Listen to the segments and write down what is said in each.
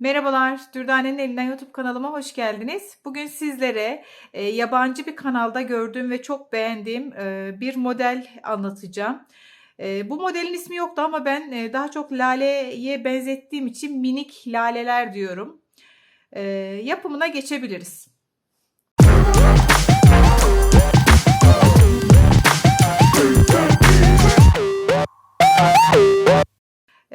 Merhabalar, Dürdane'nin elinden YouTube kanalıma hoş geldiniz. Bugün sizlere e, yabancı bir kanalda gördüğüm ve çok beğendiğim e, bir model anlatacağım. E, bu modelin ismi yoktu ama ben e, daha çok laleye benzettiğim için minik laleler diyorum. E, yapımına geçebiliriz. Ee,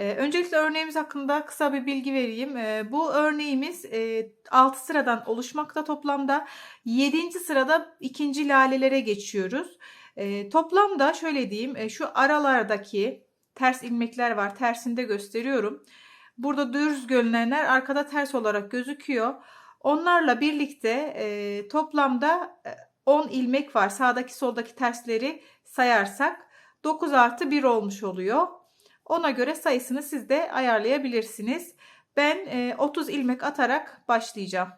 öncelikle örneğimiz hakkında kısa bir bilgi vereyim. Ee, bu örneğimiz e, 6 sıradan oluşmakta toplamda. 7. sırada ikinci lalelere geçiyoruz. E, toplamda şöyle diyeyim e, şu aralardaki ters ilmekler var. Tersinde gösteriyorum. Burada düz görünenler arkada ters olarak gözüküyor. Onlarla birlikte e, toplamda e, 10 ilmek var. Sağdaki soldaki tersleri sayarsak 9 artı 1 olmuş oluyor. Ona göre sayısını siz de ayarlayabilirsiniz. Ben e, 30 ilmek atarak başlayacağım.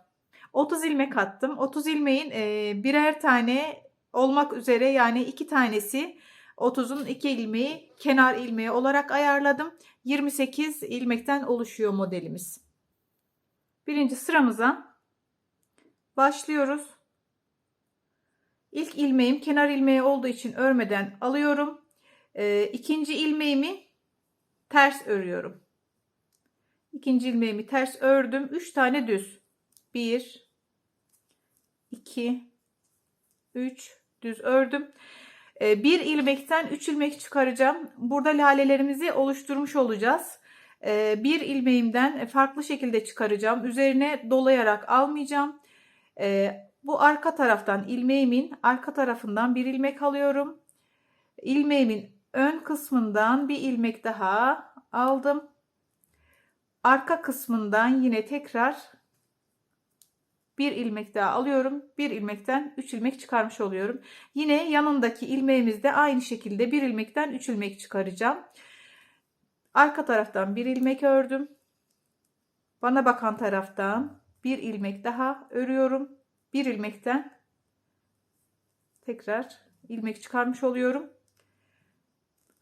30 ilmek attım. 30 ilmeğin e, birer tane olmak üzere yani iki tanesi 30'un iki ilmeği kenar ilmeği olarak ayarladım. 28 ilmekten oluşuyor modelimiz. Birinci sıramıza başlıyoruz. İlk ilmeğim kenar ilmeği olduğu için örmeden alıyorum. E, ikinci ilmeğimi ters örüyorum. İkinci ilmeğimi ters ördüm. 3 tane düz. 1 2 3 düz ördüm. Ee, bir ilmekten 3 ilmek çıkaracağım. Burada lalelerimizi oluşturmuş olacağız. Ee, bir ilmeğimden farklı şekilde çıkaracağım. Üzerine dolayarak almayacağım. Ee, bu arka taraftan ilmeğimin arka tarafından bir ilmek alıyorum. İlmeğimin ön kısmından bir ilmek daha aldım. Arka kısmından yine tekrar bir ilmek daha alıyorum. Bir ilmekten 3 ilmek çıkarmış oluyorum. Yine yanındaki ilmeğimizde aynı şekilde bir ilmekten 3 ilmek çıkaracağım. Arka taraftan bir ilmek ördüm. Bana bakan taraftan bir ilmek daha örüyorum. Bir ilmekten tekrar ilmek çıkarmış oluyorum.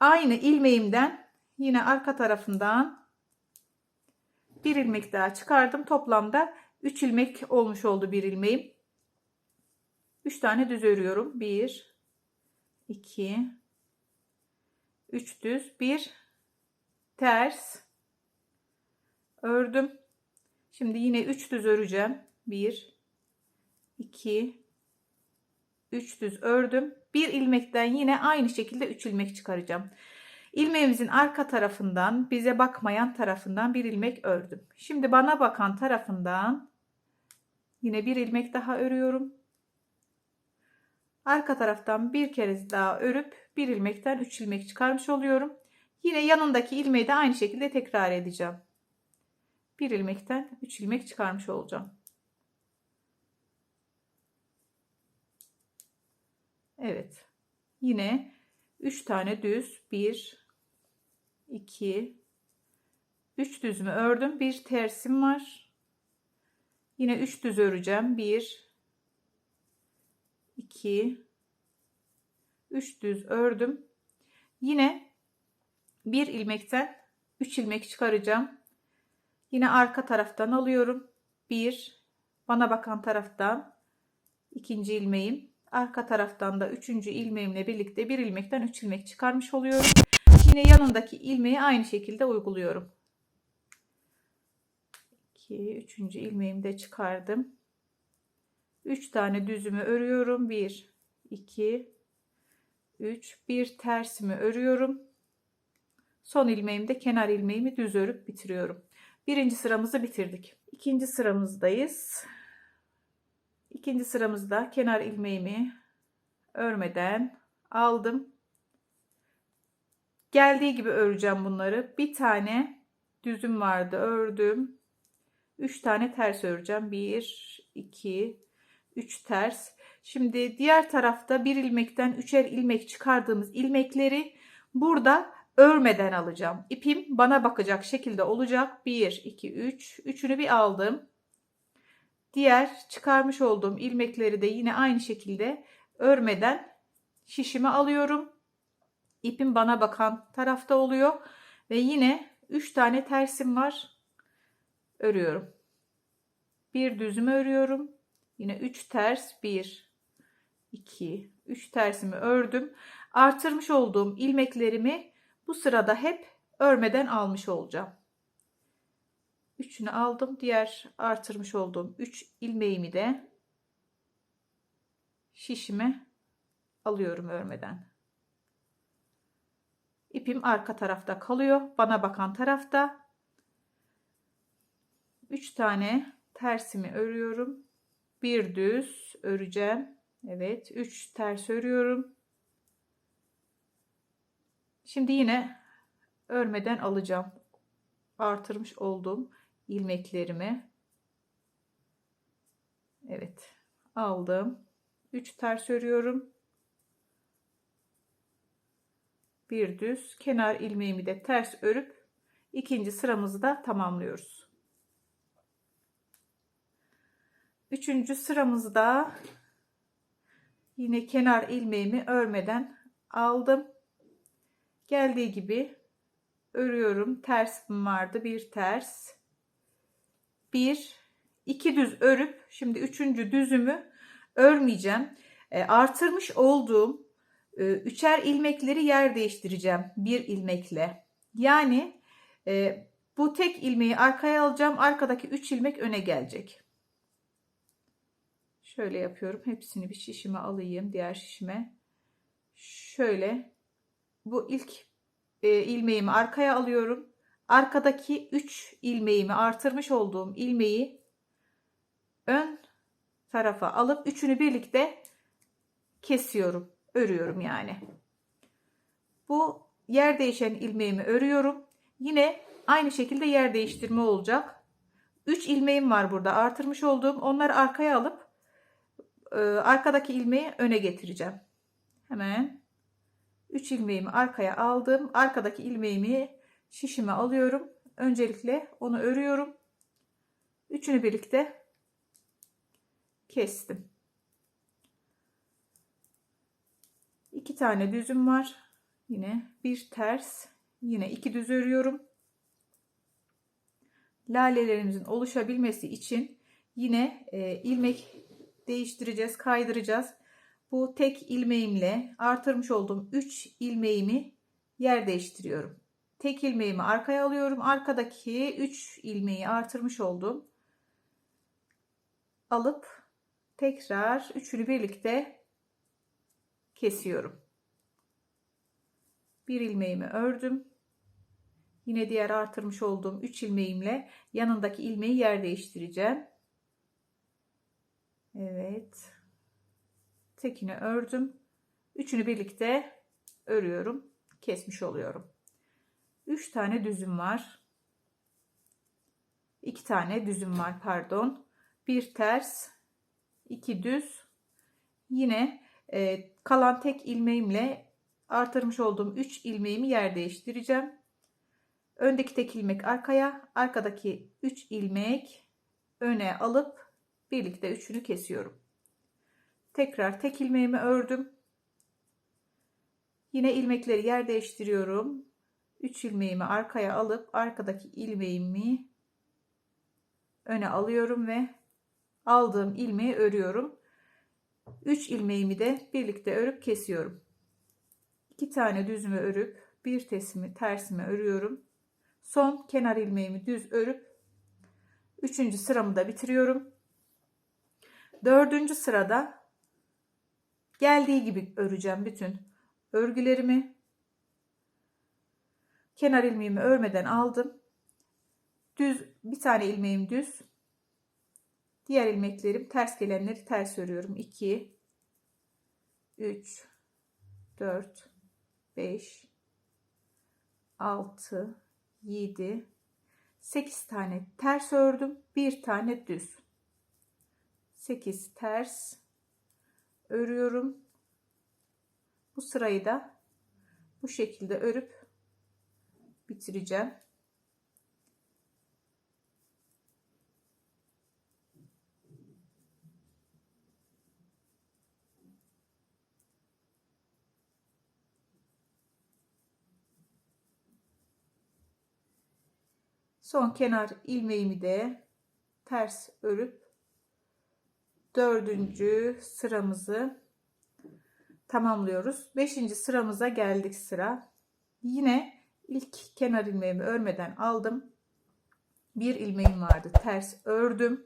Aynı ilmeğimden yine arka tarafından bir ilmek daha çıkardım. Toplamda 3 ilmek olmuş oldu bir ilmeğim. 3 tane düz örüyorum. 1 2 3 düz, 1 ters ördüm. Şimdi yine 3 düz öreceğim. 1 2 3 düz ördüm. Bir ilmekten yine aynı şekilde 3 ilmek çıkaracağım. İlmeğimizin arka tarafından bize bakmayan tarafından bir ilmek ördüm. Şimdi bana bakan tarafından yine bir ilmek daha örüyorum. Arka taraftan bir kere daha örüp bir ilmekten 3 ilmek çıkarmış oluyorum. Yine yanındaki ilmeği de aynı şekilde tekrar edeceğim. Bir ilmekten 3 ilmek çıkarmış olacağım. Evet. Yine 3 tane düz. 1 2 3 düzümü ördüm. Bir tersim var. Yine 3 düz öreceğim. 1 2 3 düz ördüm. Yine bir ilmekten 3 ilmek çıkaracağım. Yine arka taraftan alıyorum. 1 bana bakan taraftan ikinci ilmeğim Arka taraftan da üçüncü ilmeğimle birlikte bir ilmekten üç ilmek çıkarmış oluyorum. Yine yanındaki ilmeği aynı şekilde uyguluyorum. 2 üçüncü ilmeğimi de çıkardım. 3 tane düzümü örüyorum. 1 2 3 bir tersimi örüyorum. Son ilmeğimde kenar ilmeğimi düz örüp bitiriyorum. Birinci sıramızı bitirdik. İkinci sıramızdayız. İkinci sıramızda kenar ilmeğimi örmeden aldım. Geldiği gibi öreceğim bunları. Bir tane düzüm vardı ördüm. 3 tane ters öreceğim. 1 2 3 ters. Şimdi diğer tarafta bir ilmekten üçer ilmek çıkardığımız ilmekleri burada örmeden alacağım. İpim bana bakacak şekilde olacak. 1 2 3 üçünü bir aldım. Diğer çıkarmış olduğum ilmekleri de yine aynı şekilde örmeden şişime alıyorum. İpim bana bakan tarafta oluyor ve yine 3 tane tersim var. örüyorum. Bir düzümü örüyorum. Yine 3 ters 1 2 3 tersimi ördüm. Artırmış olduğum ilmeklerimi bu sırada hep örmeden almış olacağım. Üçünü aldım. Diğer artırmış olduğum 3 ilmeğimi de şişime alıyorum örmeden. İpim arka tarafta kalıyor. Bana bakan tarafta. 3 tane tersimi örüyorum. Bir düz öreceğim. Evet, 3 ters örüyorum. Şimdi yine örmeden alacağım. Artırmış olduğum ilmeklerimi. Evet, aldım. 3 ters örüyorum. Bir düz kenar ilmeğimi de ters örüp ikinci sıramızı da tamamlıyoruz. Üçüncü sıramızda yine kenar ilmeğimi örmeden aldım. Geldiği gibi örüyorum. Ters vardı. Bir ters. Bir, iki düz örüp şimdi üçüncü düzümü örmeyeceğim. E, artırmış olduğum e, üçer ilmekleri yer değiştireceğim bir ilmekle. Yani e, bu tek ilmeği arkaya alacağım. Arkadaki üç ilmek öne gelecek. Şöyle yapıyorum. Hepsini bir şişime alayım. Diğer şişime. Şöyle. Bu ilk e, ilmeğimi arkaya alıyorum. Arkadaki 3 ilmeğimi artırmış olduğum ilmeği ön tarafa alıp üçünü birlikte kesiyorum. Örüyorum yani. Bu yer değişen ilmeğimi örüyorum. Yine aynı şekilde yer değiştirme olacak. 3 ilmeğim var burada artırmış olduğum. Onları arkaya alıp e, arkadaki ilmeği öne getireceğim. Hemen 3 ilmeğimi arkaya aldım. Arkadaki ilmeğimi şişime alıyorum. Öncelikle onu örüyorum. Üçünü birlikte kestim. İki tane düzüm var. Yine bir ters. Yine iki düz örüyorum. Lalelerimizin oluşabilmesi için yine e, ilmek değiştireceğiz, kaydıracağız. Bu tek ilmeğimle artırmış olduğum 3 ilmeğimi yer değiştiriyorum. Tek ilmeğimi arkaya alıyorum. Arkadaki 3 ilmeği artırmış oldum. Alıp tekrar üçünü birlikte kesiyorum. Bir ilmeğimi ördüm. Yine diğer artırmış olduğum 3 ilmeğimle yanındaki ilmeği yer değiştireceğim. Evet. Tekini ördüm. Üçünü birlikte örüyorum. Kesmiş oluyorum. 3 tane düzüm var. 2 tane düzüm var pardon. Bir ters, iki düz. Yine e, kalan tek ilmeğimle artırmış olduğum 3 ilmeğimi yer değiştireceğim. Öndeki tek ilmek arkaya, arkadaki 3 ilmek öne alıp birlikte üçünü kesiyorum. Tekrar tek ilmeğimi ördüm. Yine ilmekleri yer değiştiriyorum. 3 ilmeğimi arkaya alıp arkadaki ilmeğimi öne alıyorum ve aldığım ilmeği örüyorum. 3 ilmeğimi de birlikte örüp kesiyorum. 2 tane düzümü örüp bir tesimi tersimi örüyorum. Son kenar ilmeğimi düz örüp 3. sıramı da bitiriyorum. 4. sırada geldiği gibi öreceğim bütün örgülerimi. Kenar ilmeğimi örmeden aldım. Düz bir tane ilmeğim düz. Diğer ilmeklerim ters gelenleri ters örüyorum. 2 3 4 5 6 7 8 tane ters ördüm. Bir tane düz. 8 ters örüyorum. Bu sırayı da bu şekilde örüp bitireceğim. Son kenar ilmeğimi de ters örüp dördüncü sıramızı tamamlıyoruz. Beşinci sıramıza geldik sıra. Yine ilk kenar ilmeğimi örmeden aldım. Bir ilmeğim vardı. Ters ördüm.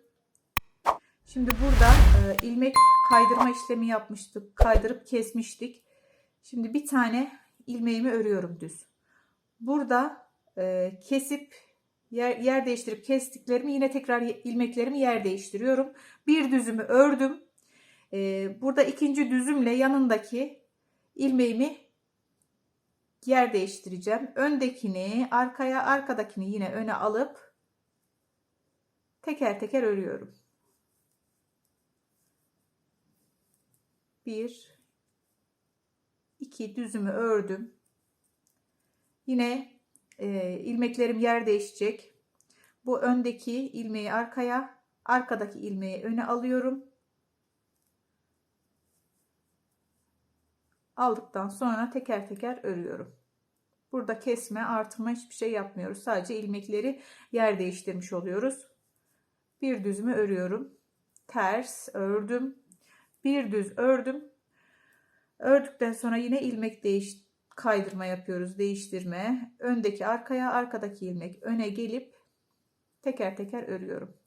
Şimdi burada e, ilmek kaydırma işlemi yapmıştık. Kaydırıp kesmiştik. Şimdi bir tane ilmeğimi örüyorum düz. Burada e, kesip yer, yer değiştirip kestiklerimi yine tekrar ilmeklerimi yer değiştiriyorum. Bir düzümü ördüm. E, burada ikinci düzümle yanındaki ilmeğimi yer değiştireceğim. Öndekini arkaya, arkadakini yine öne alıp teker teker örüyorum. Bir, iki düzümü ördüm. Yine e, ilmeklerim yer değişecek. Bu öndeki ilmeği arkaya, arkadaki ilmeği öne alıyorum. Aldıktan sonra teker teker örüyorum. Burada kesme, artırma hiçbir şey yapmıyoruz. Sadece ilmekleri yer değiştirmiş oluyoruz. Bir düzümü örüyorum. Ters ördüm. Bir düz ördüm. Ördükten sonra yine ilmek değiş kaydırma yapıyoruz. Değiştirme. Öndeki arkaya, arkadaki ilmek öne gelip teker teker örüyorum.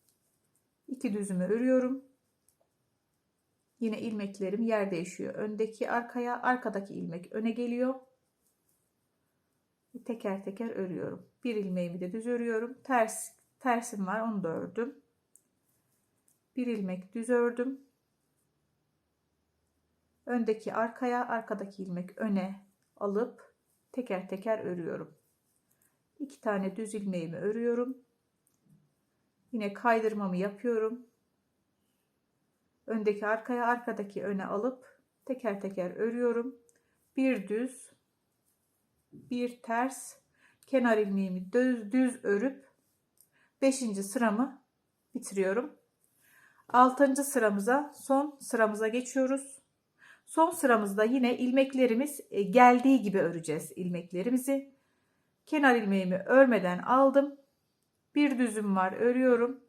İki düzümü örüyorum. Yine ilmeklerim yer değişiyor. Öndeki arkaya, arkadaki ilmek öne geliyor. Teker teker örüyorum. Bir ilmeğimi de düz örüyorum. Ters tersim var, onu da ördüm. Bir ilmek düz ördüm. Öndeki arkaya, arkadaki ilmek öne alıp teker teker örüyorum. İki tane düz ilmeğimi örüyorum. Yine kaydırmamı yapıyorum. Öndeki arkaya, arkadaki öne alıp teker teker örüyorum. Bir düz, bir ters, kenar ilmeğimi düz, düz örüp 5. sıramı bitiriyorum. 6. sıramıza, son sıramıza geçiyoruz. Son sıramızda yine ilmeklerimiz e, geldiği gibi öreceğiz ilmeklerimizi. Kenar ilmeğimi örmeden aldım. Bir düzüm var örüyorum.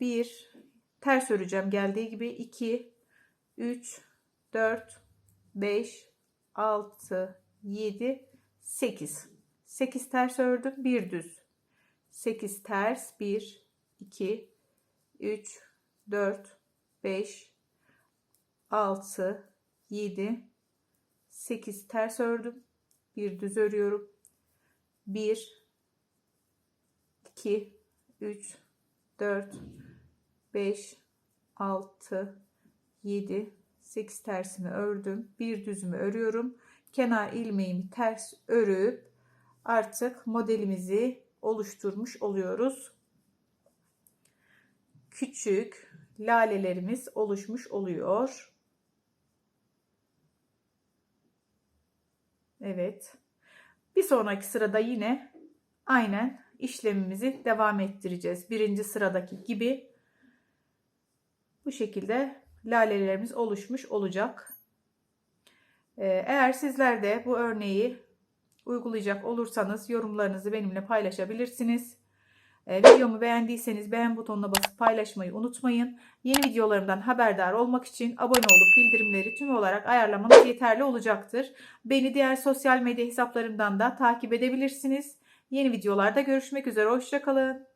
1 ters öreceğim. Geldiği gibi 2 3 4 5 6 7 8 8 ters ördüm bir düz. 8 ters 1 2 3 4 5 6 7 8 ters ördüm bir düz örüyorum. 1 2 3 4 5 6 7 8 tersimi ördüm bir düzümü örüyorum kenar ilmeğimi ters örüp artık modelimizi oluşturmuş oluyoruz küçük lalelerimiz oluşmuş oluyor Evet. Bir sonraki sırada yine aynen işlemimizi devam ettireceğiz. Birinci sıradaki gibi bu şekilde lalelerimiz oluşmuş olacak. Ee, eğer sizler de bu örneği uygulayacak olursanız yorumlarınızı benimle paylaşabilirsiniz. Ee, videomu beğendiyseniz beğen butonuna basıp paylaşmayı unutmayın. Yeni videolarımdan haberdar olmak için abone olup bildirimleri tüm olarak ayarlamanız yeterli olacaktır. Beni diğer sosyal medya hesaplarımdan da takip edebilirsiniz. Yeni videolarda görüşmek üzere. Hoşçakalın.